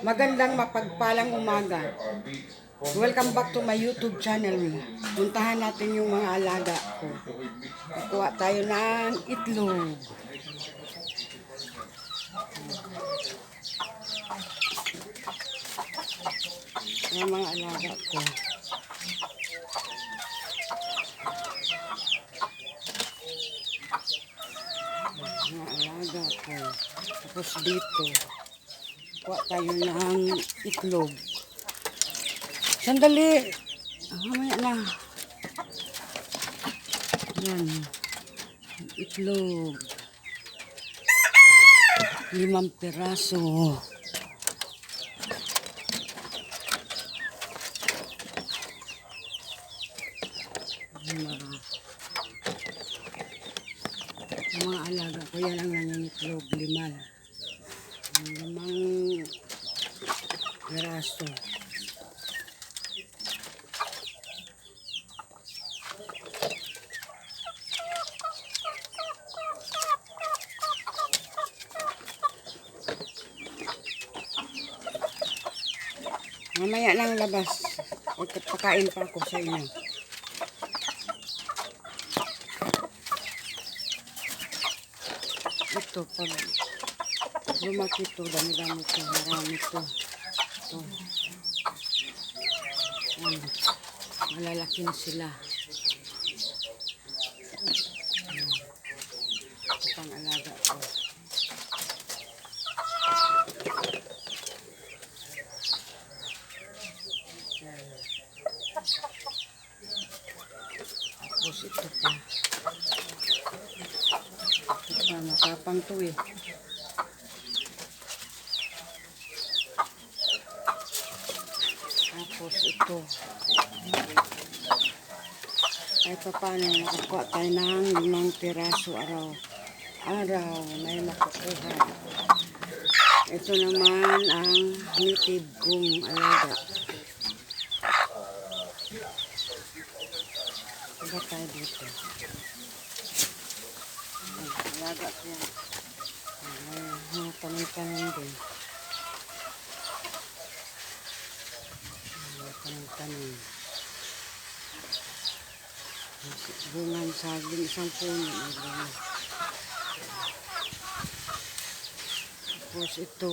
Magandang mapagpalang umaga. Welcome back to my YouTube channel. Puntahan natin yung mga alaga ko. Kukuha tayo ng itlog. Yung mga alaga ko. Mga alaga ko. Tapos dito, kuha tayo ng itlog. Sandali. Ah, Mamaya na. Yan. Itlog. Limang piraso. Yung mga alaga ko yan ang nangingitlog. Lima. Limang piraso. Mamaya lang labas. Pagkapakain pa ako sa inyo. Ito, pag lumaki ito, dami-dami ito, marami ito. Ito. Ayan. Malalaki na sila. Ayan. Ito pang alaga ko. Tapos ito pa. Ito pa, matapang to eh. Tapos ito. Ay pa paano nakakuha tayo ng limang piraso araw. Araw may makukuha. Ito naman ang native kong alaga. Iba tayo dito. Ay, alaga ko yan. Ay, mga tanong-tanong din. Tanong-tanong. Bungan saging isang puno. Tapos ito,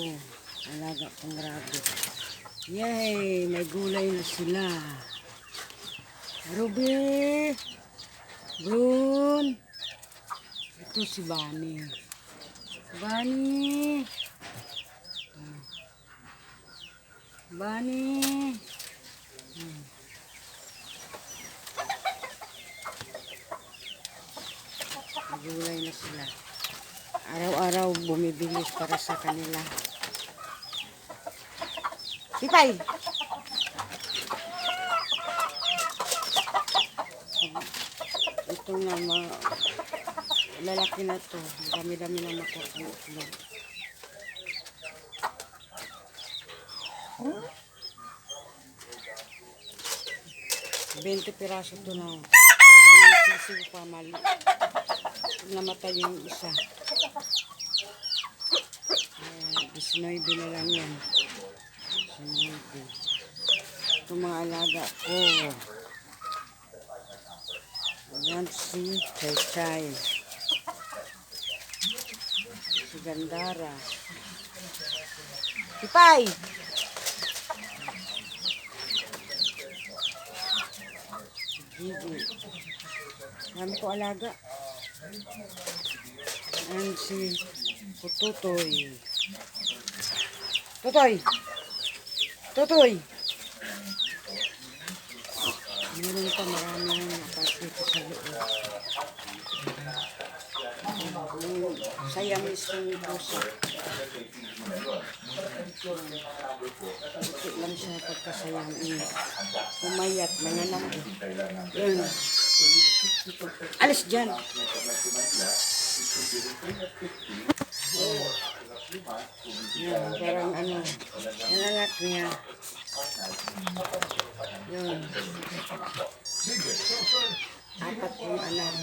alaga pang rabbit. Yay! May gulay na sila. Ruby! Brun! Ito si Bunny. Bunny! Hmm. Bunny! Gulay na sila. Araw-araw bumibilis para sa kanila. Pipay! Ito na, ma lalaki na to. Dami-dami na makukulog. 20 piraso to na. Yung sisiw pa mali. Namatay yung isa. Ayan, 19 na lang yan. 19. Ito mga alaga ko. Ayan si Chaychay. Si oh. Gandara. Si Pai! Gigi. Marami ko alaga. Ayan si Kututoy. Tutoy! Tutoy! Meron pa marami na nakakita sa loob. Sayang mismo yung puso. Buti lang siya pagkasayang ini. Pumayat, mananang. Yun. Alis dyan. Yan, parang ano, yung anak niya. Yun. Apat yung anak.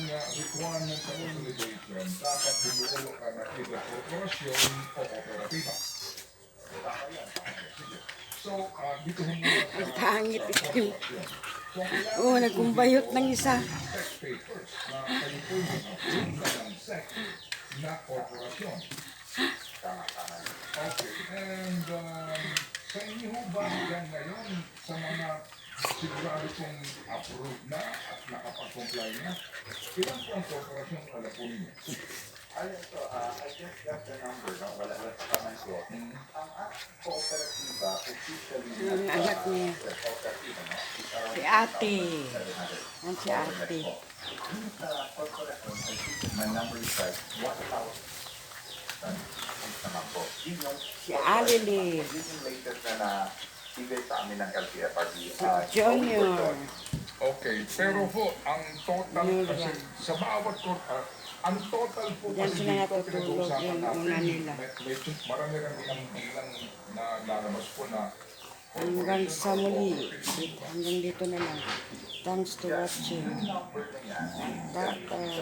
So, uh, dito ho muna sa Ang pangit itim. So, ang kailangan Oo, nagkumbayot ng isa. sex papers na kayo po yung mga ng sex na korporasyon. Okay, and um, sa inyo ba ngayon sa mga sigurado kong approved na at nakapag-comply na, ilan po ang korporasyon pala po ninyo? Ayun to, ah, I just got the number na wala lang sa kamay ko. Ang ating kooperatiba, officially, Ang anak niya. Si ate. 700. Ang si ate. Sa corporation, I think my number is like 1,000. naman po. Yun yung, Si Alili. yun yung latest na na bigay sa amin ng LTFRB. Uh, ah, Junior. Okay, pero po, ang total, Junior. kasi sa bawat court, uh, ang total po kasi dito pinag-uusapan natin, nila. medyo marami kami ang bilang na lalabas po na Hanggang sa muli, hanggang dito na lang. Thanks to watching. That, uh,